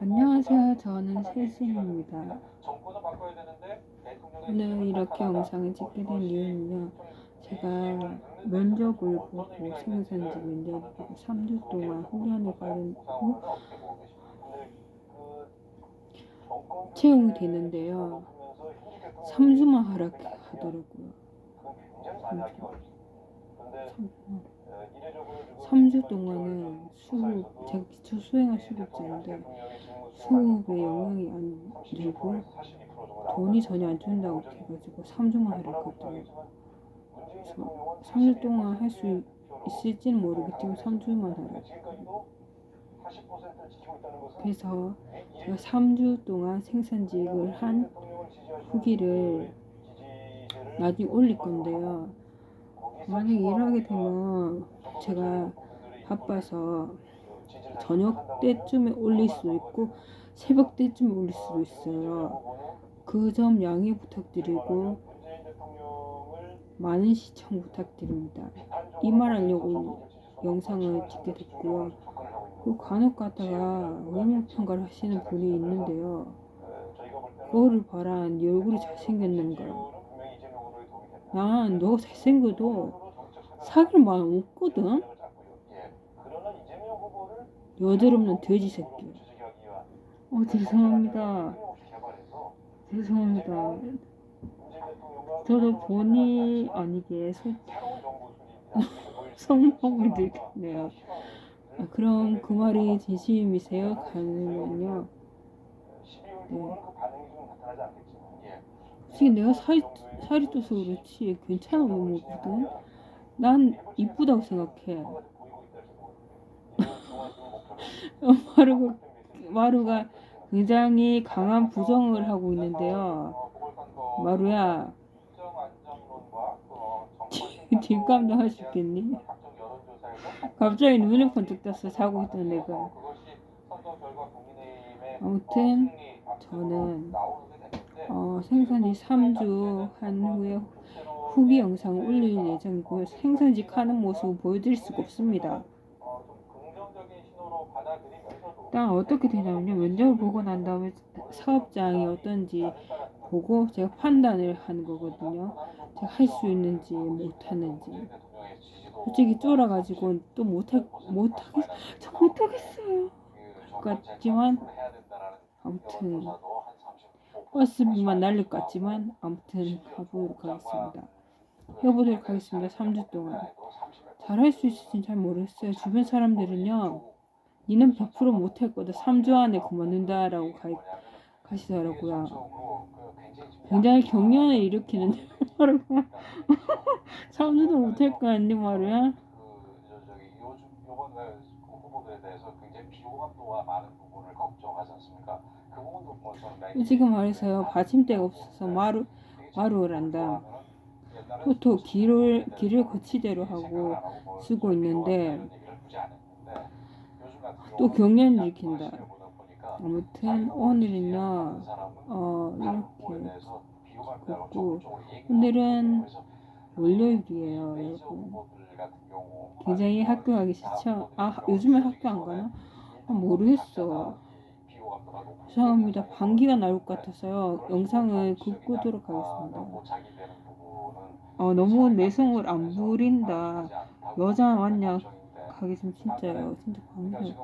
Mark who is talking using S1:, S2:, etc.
S1: 안녕하세요. 저는 세진입니다. 오늘 이렇게 영상을 찍게 된 이유는요. 제가 면접을 보고 생산지 면접을 보고 3주 동안 훈련을 받고 채용이 되는데요. 3주만 하락하더라고요. 3주 동안은 수급, 제가 기초 수행할 수급자인데 수급에 영향이 안 들고 돈이 전혀 안 준다고 해가지고 3주만 하락했더라고요. 그래서 3주 동안 할 수 있을지는 모르겠지만 3주만 하락. 그래서 제가 3주 동안 생산직을 한 후기를 나중에 올릴 건데요. 만약에 일하게 되면 제가 바빠서 저녁 때쯤에 올릴 수 있고 새벽 때쯤에 올릴 수도 있어요. 그 점 양해 부탁드리고 많은 시청 부탁드립니다. 이 말 하려고 영상을 찍게 됐고요. 그 간혹 가다가 외모 평가를 하시는 분이 있는데요. 거울을 봐라, 네 얼굴이 잘생겼는가. 난 너가 잘생겨도 사귈 마음 없거든. 여드름는 돼지 새끼. 어 죄송합니다. 죄송합니다. 저도 본의 아니게 소, 성공을 들겠네요. 아, 그럼 그 말이 진심이세요? 가능면요. 네. 솔직히 내가 살이, 살이 쪄서 그렇지 괜찮아 보이거든. 난 이쁘다고 생각해. 마루가, 마루가 굉장히 강한 부정을 하고 있는데요. 마루야, 뒷감당 할수 있겠니? 갑자기 눈을 번쩍 떴어, 자고 있던 내가. 아무튼, 저는, 어, 생산지 3주 한 후에 후기 영상을 올릴 예정이고요. 생산직 하는 모습을 보여드릴 수가 없습니다. 일단 어떻게 되냐면요. 면접을 보고 난 다음에 사업장이 어떤지 보고 제가 판단을 하는 거거든요. 제가 할 수 있는지 못하는지. 솔직히 쫄아가지고 또 못할, 못하겠, 저 못하겠어요. 같지만, 아무튼, 버스비만 날릴 것 같지만, 아무튼 가보도록 하겠습니다. 해보도록 하겠습니다. 3주 동안. 잘할 수 있을지는 잘 모르겠어요. 주변 사람들은요, 니는 100% 못할 거다. 3주 안에 그만둔다라고 가, 가시더라고요. 굉장히 경련을 일으키는 말이야. 3주도 못할 거 아닌데 말이야. 지금 말해서요. 받침대가 없어서 마루, 마루를 한다. 보통 길을, 길을 거치대로 하고 쓰고 있는데 또 경련을 일으킨다. 아무튼 오늘은요, 어, 이렇게 걷고, 오늘은 월요일이에요, 여러분. 굉장히 학교 가기 싫죠? 아, 요즘에 학교 안 가나? 아, 모르겠어. 죄송합니다. 방귀가 나올 것 같아서요. 영상을 긋고도록 하겠습니다. 어, 너무 내성을 안 부린다. 여자 왔냐? 가기 좀 진짜요. 진짜
S2: 고장